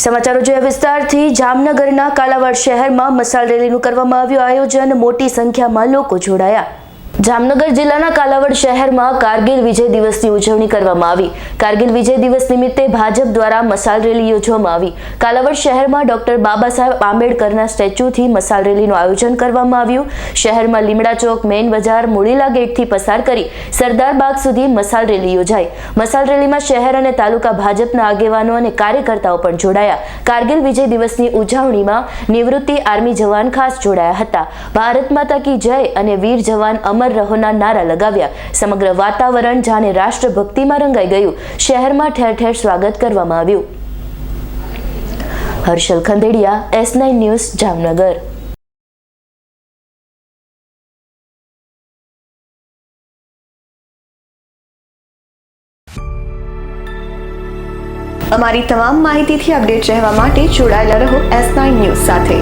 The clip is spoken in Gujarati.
સમાચારો જોયા વિસ્તારથી જામનગરના કાલાવાડ શહેરમાં મસાલ રેલીનું કરવામાં આવ્યું. આયોજન મોટી સંખ્યામાં લોકો જોડાયા. જામનગર જિલ્લાના કાલાવડ શહેરમાં કારગિલ વિજય દિવસની ઉજવણી કરવામાં આવી. કારગિલ વિજય દિવસ નિમિત્તે ભાજપ દ્વારા મસાલ રેલી યોજવામાં આવી. કાલાવડ શહેરમાં ડોક્ટર બાબા સાહેબ આંબેડકરના સ્ટેચ્યુથી મસાલ રેલીનું આયોજન કરવામાં આવ્યું. શહેરમાં લીમડા ચોક, મેઇન બજાર, મુળીલા ગેટથી પસાર કરી સરદાર બાગ સુધી મસાલ રેલી યોજાઈ. મસાલ રેલીમાં શહેર અને તાલુકા ભાજપના આગેવાનો અને કાર્યકર્તાઓ પણ જોડાયા. કારગિલ વિજય દિવસની ઉજવણીમાં નિવૃત્તિ આર્મી જવાન ખાસ જોડાયા હતા. ભારત માતા કી જય અને વીર જવાન અમર રહોના નારા લગાવ્યા. સમગ્ર વાતાવરણ જાણે રાષ્ટ્રભક્તિમાં રંગાઈ ગયું. શહેરમાં ઠેર ઠેર સ્વાગત કરવામાં આવ્યું. Harshal Khandediya, S nine news, Jamnagar. અમારી તમામ માહિતીથી અપડેટ રહેવા માટે જોડાયેલા રહો એસ નાઇન ન્યૂઝ સાથે.